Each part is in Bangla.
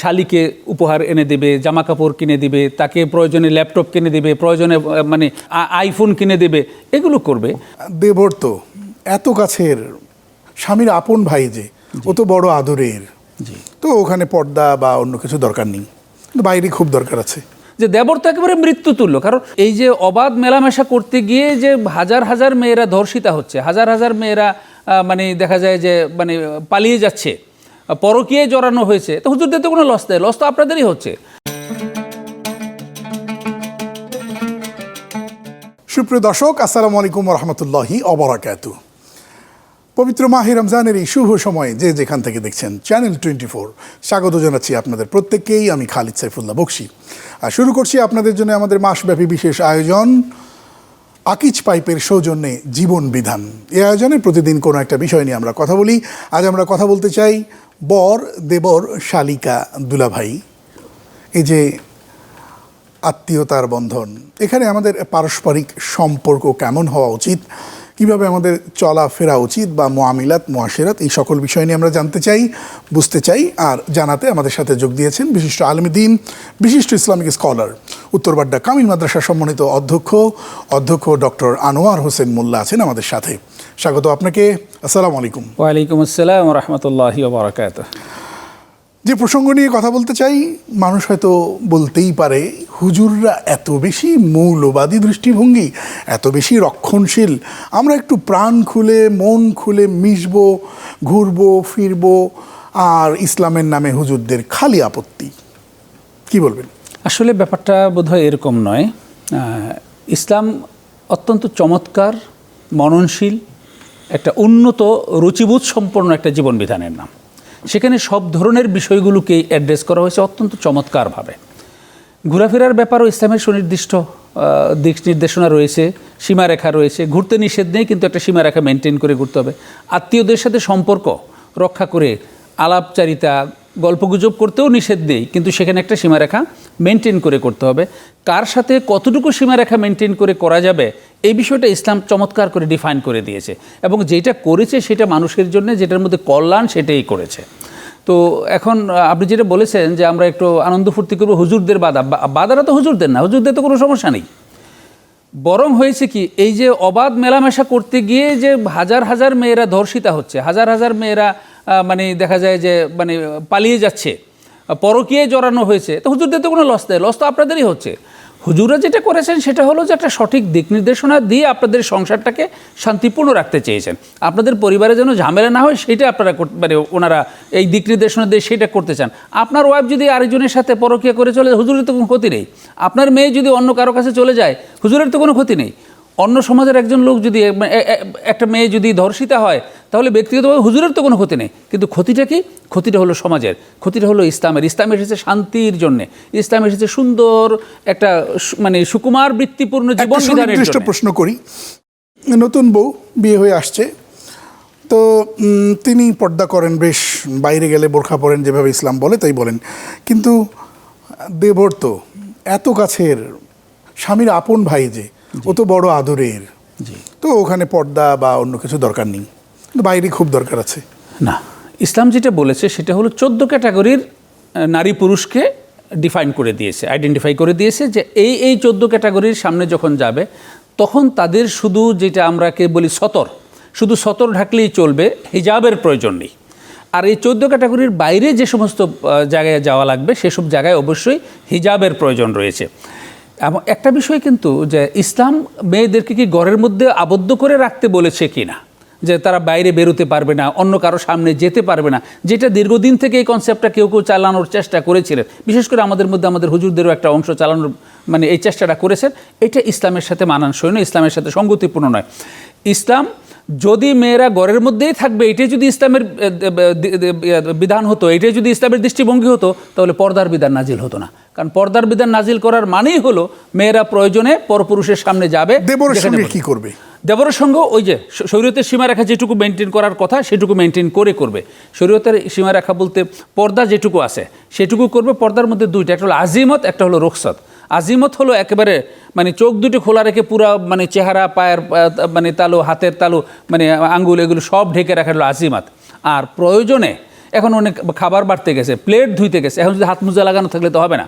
শালিকে উপহার এনে দেবে জামা কাপড় কিনে দেবে তাকে প্রয়োজনে ল্যাপটপ কিনে দেবে প্রয়োজনে মানে আইফোন কিনে দেবে এগুলো করবে। দেবর তো এত কাছের স্বামীর আপন ভাই যে ও তো বড় আদরের। জি। তো ওখানে পর্দা বা অন্য কিছু দরকার নেই। কিন্তু বাইরে খুব দরকার আছে। যে দেবর তো একেবারে মৃত্যু তুল্য কারণ এই যে অবাধ মেলামেশা করতে গিয়ে যে হাজার হাজার মেয়েরা ধর্ষিতা হচ্ছে হাজার হাজার মেয়েরা মানে দেখা যায় যে মানে পালিয়ে যাচ্ছে পরকীয়ে জড়ানো হয়েছে, তো হুজুরদের তো কোনো লস নেই লস তো আপনাদেরই হচ্ছে। সুপ্রিয় দর্শক, আসসালামু আলাইকুম রহমতুল্লাহি অবরাকাতু পবিত্র মাহে রমজানের এই শুভ সময়ে যে যেখান থেকে দেখছেন চ্যানেল টোয়েন্টি ফোর, স্বাগত জানাচ্ছি আপনাদের প্রত্যেককেই, আমি খালিদ সাইফুল্লাহ বক্সি। আর শুরু করছি আপনাদের জন্য আমাদের মাসব্যাপী বিশেষ আয়োজন আকিজ পাইপের সৌজন্যে জীবন বিধান। এই আয়োজনে প্রতিদিন কোনো একটা বিষয় নিয়ে আমরা কথা বলি। আজ আমরা কথা বলতে চাই বর দেবর শালিকা দুলাভাই। এই যে আত্মীয়তার বন্ধন, এখানে আমাদের পারস্পরিক সম্পর্ক কেমন হওয়া উচিত? কীভাবে আমাদের চলাফেরা উচিত বা মোয়ামিলাত মোয়াশেরাত এই সকল বিষয় নিয়ে আমরা জানতে চাই, বুঝতে চাই। আর জানাতে আমাদের সাথে যোগ দিয়েছেন বিশিষ্ট আলমদিন বিশিষ্ট ইসলামিক স্কলার উত্তরবাড্ডা কামিল মাদ্রাসা সম্মানিত অধ্যক্ষ অধ্যক্ষ ডক্টর আনোয়ার হোসেন মোল্লা আছেন আমাদের সাথে। স্বাগত আপনাকে আসসালামু আলাইকুম। ওয়ালাইকুম আসসালাম রহমতুল্লাহি বারাকাত যে প্রসঙ্গ নিয়ে কথা বলতে চাই মানুষ হয়তো বলতেই পারে হুজুররা এত বেশি মৌলবাদী দৃষ্টিভঙ্গি এত বেশি রক্ষণশীল। আমরা একটু প্রাণ খুলে মন খুলে মিশব ঘুরবো ফিরবো আর ইসলামের নামে হুজুরদের খালি আপত্তি। কি বলবেন? আসলে ব্যাপারটা বোধহয় এরকম নয়। ইসলাম অত্যন্ত চমৎকার, মননশীল, একটা উন্নত, রুচিবোধ সম্পন্ন একটা জীবন বিধানের নাম। সেখানে সব ধরনের বিষয়গুলোকে অ্যাড্রেস করা হয়েছে অত্যন্ত চমৎকারভাবে। ঘোরাফেরার ব্যাপারও ইসলামের সুনির্দিষ্ট দিক নির্দেশনা রয়েছে, সীমারেখা রয়েছে। ঘুরতে নিষেধ নেই, কিন্তু একটা সীমারেখা মেনটেন করে ঘুরতে হবে। আত্মীয়দের সাথে সম্পর্ক রক্ষা করে আলাপচারিতা গল্পগুজব করতেও নিষেধ নেই, কিন্তু সেখানে একটা সীমারেখা মেনটেন করে করতে হবে। কার সাথে কতটুকু সীমারেখা মেনটেন করে করা যাবে, এই বিষয়টা ইসলাম চমৎকার করে ডিফাইন করে দিয়েছে এবং যেটা করেছে সেটা মানুষের জন্য যেটার মধ্যে কল্যাণ সেটাই করেছে। তো এখন আপনি যেটা বলেছেন যে আমরা একটু আনন্দ ফুর্তি করব, হুজুরদের বাধা, বা- বাধাটা তো হুজুরদের না, হুজুরদের তো কোনো সমস্যা নেই। বরং হয়েছে কি, এই যে অবাধ মেলামেশা করতে গিয়ে যে হাজার হাজার মেয়েরা ধর্ষিতা হচ্ছে, হাজার হাজার মেয়েরা মানে দেখা যায় যে মানে পালিয়ে যাচ্ছে পরকীয়ে জড়ানো হয়েছে, তো হুজুরদের তো কোনো লস নেই, লস তো আপনাদেরই হচ্ছে। হুজুরা যেটা করেছেন সেটা হলো যে একটা সঠিক দিক নির্দেশনা দিয়ে আপনাদের সংসারটাকে শান্তিপূর্ণ রাখতে চেয়েছেন। আপনাদের পরিবারে যেন ঝামেলা না হয় সেটা আপনারা মানে ওনারা এই দিক নির্দেশনা দিয়ে সেটা করতে চান। আপনার ওয়াইফ যদি আরেকজনের সাথে পরকীয়া করে চলে, হুজুরের তো কোনো ক্ষতি নেই। আপনার মেয়ে যদি অন্য কারও কাছে চলে যায়, হুজুরের তো কোনো ক্ষতি নেই। অন্য সমাজের একজন লোক যদি একটা মেয়ে যদি ধর্ষিতা হয় তাহলে ব্যক্তিগতভাবে হুজুরের তো কোনো ক্ষতি নেই। কিন্তু ক্ষতিটা কি? ক্ষতিটা হলো সমাজের। ক্ষতিটা হলো ইসলামের। ইসলাম এসেছে শান্তির জন্য। ইসলাম এসেছে সুন্দর একটা মানে সুকুমার বৃত্তিপূর্ণ জীবন বিধানের প্রশ্ন করি। নতুন বউ বিয়ে হয়ে আসছে। তো তিনি পর্দা করেন বেশ বাইরে গেলে বোরখা পরেন যেভাবে ইসলাম বলে তাই বলেন। কিন্তু দেবর তো এত কাছের স্বামীর আপন ভাই যে ও তো বড় আদরের। তো ওখানে পর্দা বা অন্য কিছু দরকার নেই। কিন্তু বাইরে খুব দরকার আছে। না ইসলাম যেটা বলেছে সেটা হলো চোদ্দ ক্যাটাগরির নারী পুরুষকে ডিফাইন করে দিয়েছে আইডেন্টিফাই করে দিয়েছে যে এই এই চোদ্দ ক্যাটাগরির সামনে যখন যাবে তখন তাদের শুধু যেটা আমরা কে বলি সতর শুধু সতর ঢাকলেই চলবে হিজাবের প্রয়োজন নেই। আর এই চোদ্দ ক্যাটাগরির বাইরে যে সমস্ত জায়গায় যাওয়া লাগবে সেসব জায়গায় অবশ্যই হিজাবের প্রয়োজন রয়েছে। এবং একটা বিষয় কিন্তু যে ইসলাম মেয়েদেরকে কি ঘরের মধ্যে আবদ্ধ করে রাখতে বলেছে কি না যে তারা বাইরে বেরোতে পারবে না, অন্য কারও সামনে যেতে পারবে না। যেটা দীর্ঘদিন থেকে এই কনসেপ্টটা কেউ কেউ চালানোর চেষ্টা করেছিলেন। বিশেষ করে আমাদের মধ্যে আমাদের হুজুরদেরও একটা অংশ চালানোর মানে এই চেষ্টাটা করেছেন। এটা ইসলামের সাথে মানানসই নয়, ইসলামের সাথে সঙ্গতিপূর্ণ নয়। ইসলাম যদি মেয়েরা ঘরের মধ্যেই থাকবে এটাই যদি ইসলামের বিধান হতো এটাই যদি ইসলামের দৃষ্টিভঙ্গি হতো তাহলে পর্দার বিধান নাজিল হতো না। কারণ পর্দার বিধান নাজিল করার মানেই হলো মেয়েরা প্রয়োজনে পরপুরুষের সামনে যাবে দেবরের সঙ্গে কি করবে? দেবরের সঙ্গে ওই যে শরীয়তের সীমারেখা যেটুকু মেনটেন করার কথা সেটুকু মেনটেন করে করবে। শরীয়তের সীমারেখা বলতে পর্দা যেটুকু আছে সেটুকু করবে। পর্দার মধ্যে দুইটা একটা হলো আজিমত একটা হলো রোকসত আজিমত হলো একেবারে মানে চোখ দুটি খোলা রেখে পুরা মানে চেহারা, পায়ের মানে তালু, হাতের তালু মানে আঙ্গুল এগুলো সব ঢেকে রাখা হলো আজিমাত। আর প্রয়োজনে এখন অনেক খাবার বাড়তে গেছে, প্লেট ধুইতে গেছে, এখন যদি হাত মোজা লাগানো থাকলে তো হবে না।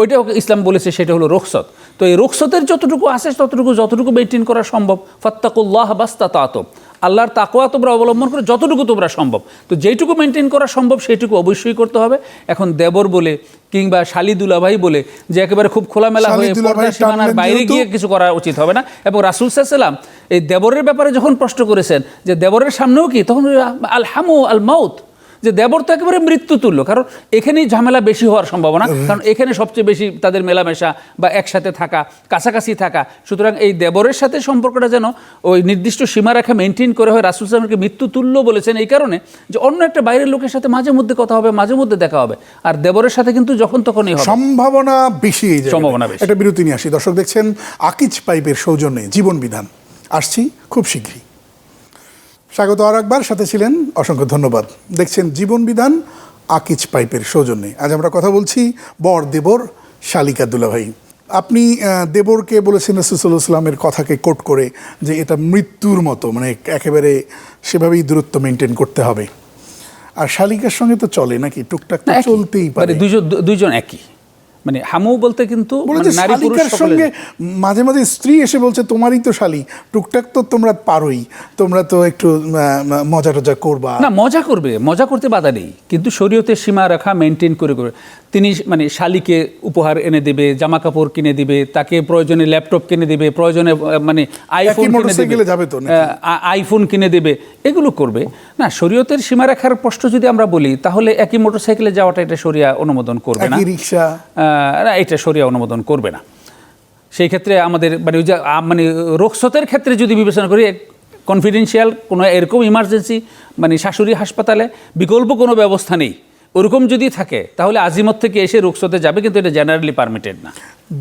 ওইটাও ইসলাম বলেছে, সেটা হলো রোকসত তো এই রোকসতের যতটুকু আছে, ততটুকু, যতটুকু মেনটেন করা সম্ভব, ফত্তাকুল্লাহ বাস্তা তাত আল্লাহর তাকোয়া তোমরা অবলম্বন করে যতটুকু তোমরা সম্ভব। তো যেটুকু মেনটেন করা সম্ভব সেইটুকু অবশ্যই করতে হবে। এখন দেবর বলে কিংবা শালি দুলাভাই বলে যে একেবারে খুব খোলামেলা হয়ে সীমানার বাইরে গিয়ে কিছু করা উচিত হবে না। এবং রাসুল সাহসাল্লাম এই দেবরের ব্যাপারে যখন প্রশ্ন করেছেন যে দেবরের সামনেও কি? তখন আল হামু আল মাউত যে দেবর তো একেবারে মৃত্যু তুল্য কারণ এখানেই ঝামেলা বেশি হওয়ার সম্ভাবনা কারণ এখানে সবচেয়ে বেশি তাদের মেলামেশা বা একসাথে থাকা কাছাকাছি থাকা। সুতরাং এই দেবরের সাথে সম্পর্কটা যেন ওই নির্দিষ্ট সীমারেখা মেনটেন করে হয় রাসুল সালামকে মৃত্যু তুল্য বলেছেন এই কারণে যে অন্য একটা বাইরের লোকের সাথে মাঝে মধ্যে কথা হবে মাঝে মধ্যে দেখা হবে। আর দেবরের সাথে কিন্তু যখন তখনই হবে। সম্ভাবনা বেশি সম্ভাবনা বেশি। একটা বিরতি নিয়ে আসি। দর্শক দেখছেন আকিজ পাইপের সৌজন্যে জীবন বিধান। আসছি খুব শীঘ্রই। স্বাগত আর একবার। সাথে ছিলেন অসংখ্য ধন্যবাদ। দেখছেন জীবন বিধান আকিজ পাইপের সৌজন্যে। আজ আমরা কথা বলছি বর দেবর শালিকা দুলাভাই। আপনি দেবরকে বলেছেন রসুল্লাহামের কথাকে কোট করে যে এটা মৃত্যুর মতো মানে একেবারে সেভাবেই দূরত্ব মেনটেন করতে হবে। আর শালিকার সঙ্গে তো চলে নাকি? টুকটাক তো চলতেই পারে। মানে দুইজন দুইজন একই। মানে হামু বলতে কিন্তু মানে সঙ্গে মাঝে মাঝে স্ত্রী এসে বলছে তোমারই তো শালি টুকটাক তো তোমরা পারোই তোমরা তো একটু মজা টজা করবা। না মজা করবে মজা করতে বাধা নেই। কিন্তু শরীয়তের সীমা রাখা মেনটেন করে করে তিনি মানে শালিকে উপহার এনে দেবে জামা কাপড় কিনে দিবে তাকে প্রয়োজনে ল্যাপটপ কিনে দিবে প্রয়োজনে মানে আইফোন কিনে যাবে তো আইফোন কিনে দেবে এগুলো করবে। না শরীয়তের সীমারেখার প্রশ্ন যদি আমরা বলি তাহলে একই মোটরসাইকেলে যাওয়াটা এটা শরিয়া অনুমোদন করবে না। রিক্সা? না এটা শরিয়া অনুমোদন করবে না। সেই ক্ষেত্রে আমাদের মানে ওই যে মানে রোগসতের ক্ষেত্রে যদি বিবেচনা করি কনফিডেন্সিয়াল কোনো এরকম ইমার্জেন্সি মানে শাশুড়ি হাসপাতালে বিকল্প কোনো ব্যবস্থা নেই। ওরকম যদি থাকে তাহলে আজিমত থেকে এসে রোগসতে যাবে কিন্তু এটা জেনারেলি পারমিটেড না।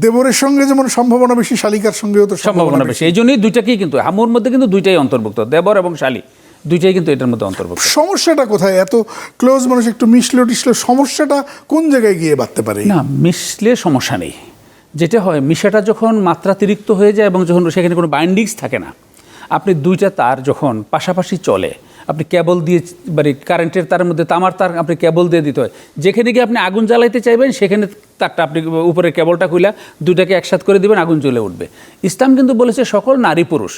দেবরের সঙ্গে যেমন সম্ভাবনা বেশি শালিকার সঙ্গেও তো সম্ভাবনা বেশি। এই জন্যই দুইটাকেই কিন্তু হামুর মধ্যে কিন্তু দুইটাই অন্তর্ভুক্ত দেবর এবং শালি। দুইটাই কিন্তু এটার মধ্যে অন্তর্ভুক্ত। সমস্যাটা কোথায়? এত ক্লোজ মানুষ একটু মিশলো টিশলো সমস্যাটা কোন জায়গায় গিয়ে বাঁধতে পারে? না মিশলে সমস্যা নেই। যেটা হয় মিশাটা যখন মাত্রাতিরিক্ত হয়ে যায় এবং যখন সেখানে কোনো বাইন্ডিংস থাকে না আপনি দুইটা তার যখন পাশাপাশি চলে আপনি কেবল দিয়ে মানে কারেন্টের তারের মধ্যে তামার তার আপনি কেবল দিয়ে দিতে হয়। যেখানে গিয়ে আপনি আগুন জ্বালাইতে চাইবেন সেখানে তারটা আপনি উপরে কেবলটা খুলে দুইটাকে একসাথ করে দিবেন আগুন জ্বলে উঠবে। ইসলাম কিন্তু বলেছে সকল নারী পুরুষ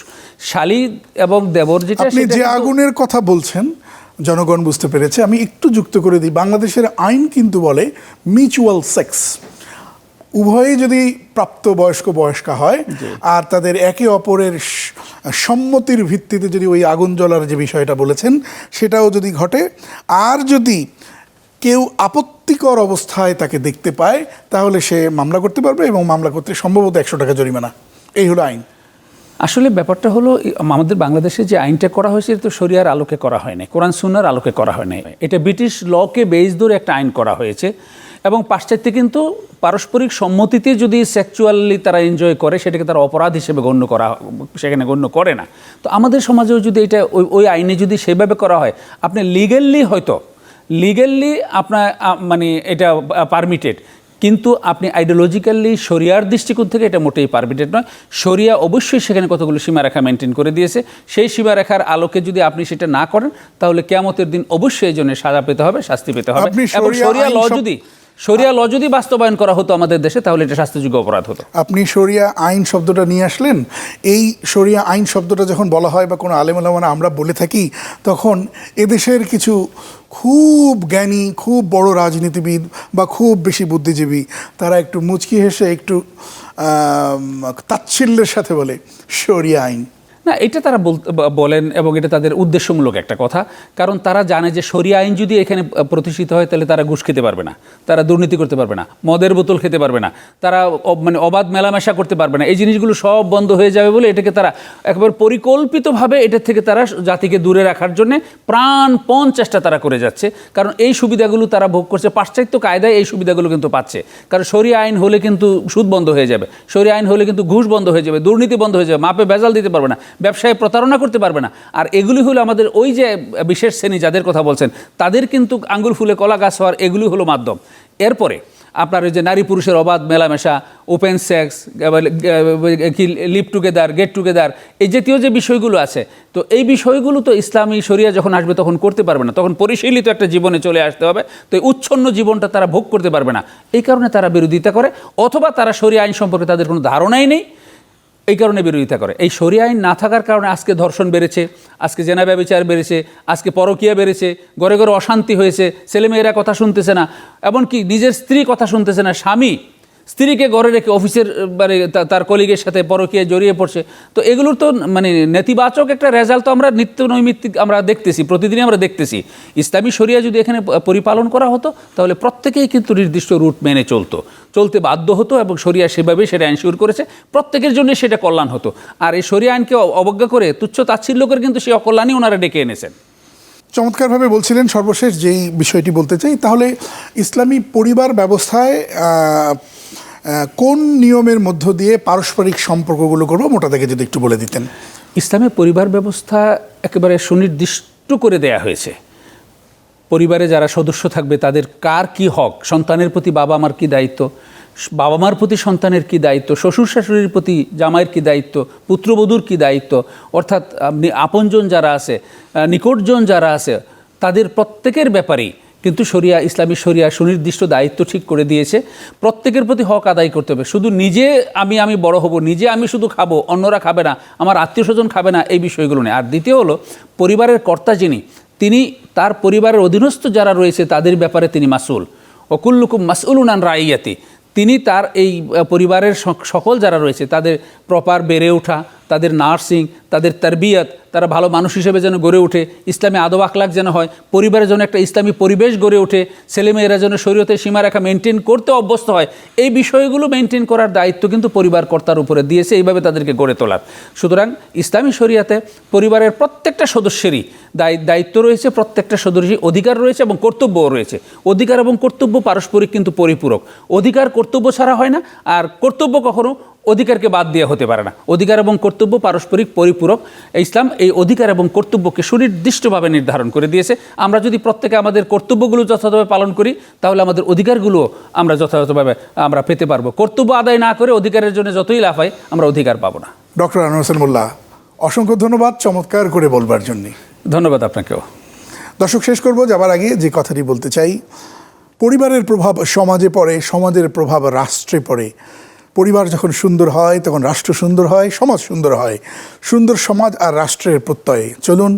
শালি এবং দেবর যেটা আপনি যে আগুনের কথা বলছেন জনগণ বুঝতে পেরেছে আমি একটু যুক্ত করে দিই। বাংলাদেশের আইন কিন্তু বলে মিউচুয়াল সেক্স উভয়ে যদি প্রাপ্ত বয়স্ক বয়স্কা হয় আর তাদের একে অপরের সম্মতির ভিত্তিতে যদি ওই আগুন জ্বলার যে বিষয়টা বলেছেন সেটাও যদি ঘটে। আর যদি কেউ আপত্তিকর অবস্থায় তাকে দেখতে পায় তাহলে সে মামলা করতে পারবে এবং মামলা করতে সম্ভবত একশো টাকা জরিমানা। এই হলো আইন। আসলে ব্যাপারটা হলো আমাদের বাংলাদেশে যে আইনটা করা হয়েছে এটা তো শরিয়ার আলোকে করা হয় নাই কোরআন সুনার আলোকে করা হয় নাই। এটা ব্রিটিশ লকে বেস ধরে একটা আইন করা হয়েছে। এবং পাশ্চাত্যে কিন্তু পারস্পরিক সম্মতিতে যদি সেক্সুয়ালি তারা এনজয় করে সেটাকে তারা অপরাধ হিসেবে গণ্য করা সেখানে গণ্য করে না। তো আমাদের সমাজেও যদি এটা ওই ওই আইনে যদি সেভাবে করা হয় আপনি লিগেললি হয়তো লিগেললি আপনার মানে এটা পারমিটেড কিন্তু আপনি আইডিওলজিক্যালি শরিয়ার দৃষ্টিকোণ থেকে এটা মোটেই পারমিটেড নয়। শরিয়া অবশ্যই সেখানে কতগুলো সীমারেখা মেনটেন করে দিয়েছে। সেই সীমারেখার আলোকে যদি আপনি সেটা না করেন তাহলে কেয়ামতের দিন অবশ্যই এই জন্য সাজা পেতে হবে শাস্তি পেতে হবে। এবং শরিয়া শরিয়া ল যদি শরিয়া ল যদি বাস্তবায়ন করা হতো আমাদের দেশে, তাহলে এটা শাস্তিযোগ্য অপরাধ হতো। আপনি শরিয়া আইন শব্দটা নিয়ে আসলেন, এই শরিয়া আইন শব্দটা যখন বলা হয় বা কোনো আলেমালামানা আমরা বলে থাকি, তখন এদেশের কিছু খুব জ্ঞানী, খুব বড় রাজনীতিবিদ বা খুব বেশি বুদ্ধিজীবী, তারা একটু মুচকি হেসে একটু তাচ্ছিল্যের সাথে বলে, শরিয়া আইন। না, এটা তারা বলেন এবং এটা তাদের উদ্দেশ্যমূলক একটা কথা। কারণ তারা জানে যে সরিয়া আইন যদি এখানে প্রতিষ্ঠিত হয়, তাহলে তারা ঘুষ খেতে পারবে না। তারা দুর্নীতি করতে পারবে না। মদের বোতল খেতে পারবে না। তারা মানে অবাধ মেলামেশা করতে পারবে না। এই জিনিসগুলো সব বন্ধ হয়ে যাবে বলে এটাকে তারা একবার পরিকল্পিতভাবে এটার থেকে তারা জাতিকে দূরে রাখার জন্য প্রাণপণ চেষ্টা তারা করে যাচ্ছে। কারণ এই সুবিধাগুলো তারা ভোগ করছে। পাশ্চাত্য কায়দায় এই সুবিধাগুলো কিন্তু পাচ্ছে। কারণ সরিয়া আইন হলে কিন্তু সুদ বন্ধ হয়ে যাবে। সরিয়া আইন হলে কিন্তু ঘুষ বন্ধ হয়ে যাবে। দুর্নীতি বন্ধ হয়ে যাবে। মাপে ভেজাল দিতে পারবে না। ব্যবসায় প্রতারণা করতে পারবে না। আর এগুলি হলো আমাদের ওই যে বিশেষ শ্রেণি যাদের কথা বলছেন, তাদের কিন্তু আঙ্গুল ফুলে কলা গাছ হওয়ার এগুলি হলো মাধ্যম। এরপরে আপনার ওই যে নারী পুরুষের অবাধ, মেলামেশা ওপেন সেক্স কি লিভ টুগেদার গেট টুগেদার এই জাতীয় যে বিষয়গুলো আছে, তো এই বিষয়গুলো তো ইসলামী শরিয়া যখন আসবে তখন করতে পারবে না। তখন পরিশীলিত একটা জীবনে চলে আসতে হবে, তো এই উচ্ছন্ন জীবনটা তারা ভোগ করতে পারবে না। এই কারণে তারা বিরোধিতা করে, অথবা তারা শরিয়া আইন সম্পর্কে তাদের কোনো ধারণাই নেই। এই কারণে বিরোধিতা করে। এই সরি আইন না থাকার কারণে আজকে ধর্ষণ বেড়েছে, আজকে জেনা ব্যবচার বেড়েছে, আজকে পরকিয়া বেড়েছে, ঘরে ঘরে অশান্তি হয়েছে, ছেলেমেয়েরা কথা শুনতেছে না, এমনকি নিজের স্ত্রী কথা শুনতেছে না, স্বামী স্ত্রীকে ঘরে রেখে অফিসের মানে তার কলিগের সাথে পরকীয়া জড়িয়ে পড়ছে। তো এগুলোর তো মানে নেতিবাচক একটা রেজাল্ট তো আমরা নিত্য নৈমিত্তিক আমরা দেখতেছি, প্রতিদিনই আমরা দেখতেছি। ইসলামী শরিয়া যদি এখানে পরিপালন করা হতো, তাহলে প্রত্যেকেই কিন্তু নির্দিষ্ট রুট মেনে চলতো। চলতে বাধ্য হতো এবং শরিয়া সেভাবে সেটা এনশিওর করেছে। প্রত্যেকের জন্য সেটা কল্যাণ হতো। আর এই শরিয়া আইনকে অবজ্ঞা করে তুচ্ছ তাচ্ছিল্য করে কিন্তু সেই অকল্যাণই ওনারা ডেকে এনেছেন। চমৎকারভাবে বলছিলেন সর্বশেষ যেই বিষয়টি বলতে চাই, তাহলে ইসলামী পরিবার ব্যবস্থায় কোন নিয়মের মধ্য দিয়ে পারস্পরিক সম্পর্কগুলো করব? মোটা থেকে যদি একটু বলে দিতেন। ইসলামের পরিবার ব্যবস্থা একেবারে সুনির্দিষ্ট করে দেয়া হয়েছে। পরিবারে যারা সদস্য থাকবে, তাদের কার কি হক? সন্তানের প্রতি বাবা মার কি দায়িত্ব? বাবা মার প্রতি সন্তানের কি দায়িত্ব? শ্বশুর শাশুড়ির প্রতি জামাইয়ের কি দায়িত্ব? পুত্রবধূর কি দায়িত্ব? অর্থাৎ আপনি আপনজন যারা আছে নিকটজন যারা আছে, তাদের প্রত্যেকের ব্যাপারেই কিন্তু শরিয়া, ইসলামী শরিয়া সুনির্দিষ্ট দায়িত্ব ঠিক করে দিয়েছে। প্রত্যেকের প্রতি হক আদায় করতে হবে। শুধু নিজে আমি আমি বড় হব, নিজে আমি শুধু খাব, অন্যরা খাবে না, আমার আত্মীয় স্বজন খাবে না, এই বিষয়গুলো নেই আর দ্বিতীয় হলো, পরিবারের কর্তা যিনি, তিনি তার পরিবারের অধীনস্থ যারা রয়েছে, তাদের ব্যাপারে তিনি মাসুল। অকুল্লুকুম মাসউলুন আন রাইয়াতি। তিনি তার এই পরিবারের সকল যারা রয়েছে তাদের প্রপার বেড়ে ওঠা তাদের নার্সিং, তাদের তারবিয়ত, তারা ভালো মানুষ হিসেবে যেন গড়ে ওঠে, ইসলামী আদব আখলাক যেন হয় পরিবারের জন্য একটা ইসলামী পরিবেশ গড়ে ওঠে, ছেলেমেয়েরা যেন শরীয়তের সীমারেখা মেনটেন করতে অভ্যস্ত হয়, এই বিষয়গুলো মেনটেন করার দায়িত্ব কিন্তু পরিবার কর্তার উপরে দিয়েছে, এইভাবে তাদেরকে গড়ে তোলার। সুতরাং ইসলামী শরিয়াতে পরিবারের প্রত্যেকটা সদস্যেরই দায়ি- দায়িত্ব রয়েছে, প্রত্যেকটা সদস্যের অধিকার রয়েছে এবং কর্তব্যও রয়েছে। অধিকার এবং কর্তব্য পারস্পরিক কিন্তু পরিপূরক। অধিকার কর্তব্য ছাড়া হয় না, আর কর্তব্য কখনো অধিকারকে বাদ দিয়ে হতে পারে না। অধিকার এবং কর্তব্য পারস্পরিক পরিপূরক। ইসলাম এই অধিকার এবং কর্তব্যকে সুনির্দিষ্টভাবে নির্ধারণ করে দিয়েছে। আমরা যদি প্রত্যেকে আমাদের কর্তব্যগুলো যথাযথভাবে পালন করি তাহলে আমাদের অধিকারগুলো আমরা যথাযথভাবে আমরা পেতে পারব। কর্তব্য আদায় না করে অধিকারের জন্য যতই লাফাই আমরা অধিকার পাবো না। ডক্টর আনোয়ার হোসেন মোল্লা অসংখ্য ধন্যবাদ চমৎকার করে বলবার জন্যে। ধন্যবাদ আপনাকেও। দর্শক শেষ করব যাবার আগে যে কথাটি বলতে চাই পরিবারের প্রভাব সমাজে পড়ে সমাজের প্রভাব রাষ্ট্রে পড়ে। পরিবার যখন সুন্দর হয়, তখন রাষ্ট্র সুন্দর হয়, সমাজ সুন্দর হয়। সুন্দর সমাজ আর রাষ্ট্রের প্রত্যয়ে। চলুন,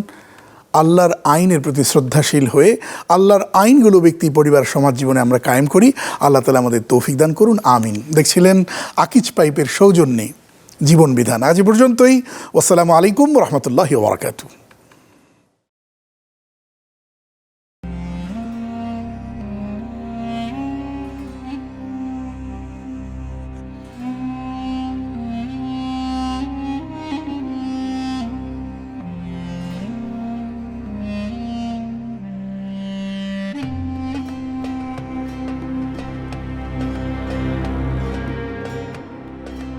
আল্লাহর আইনের প্রতি শ্রদ্ধাশীল হয়ে, আল্লাহর আইনগুলো ব্যক্তি, পরিবার, সমাজ জীবনে আমরা কায়েম করি। আল্লাহ তালা আমাদের তৌফিক দান করুন। আমিন। দেখছিলেন আকিজ পাইপের সৌজন্যে জীবন বিধান। আজ পর্যন্তই। আসসালামু আলাইকুম রহমতুল্লাহ বারাকাতু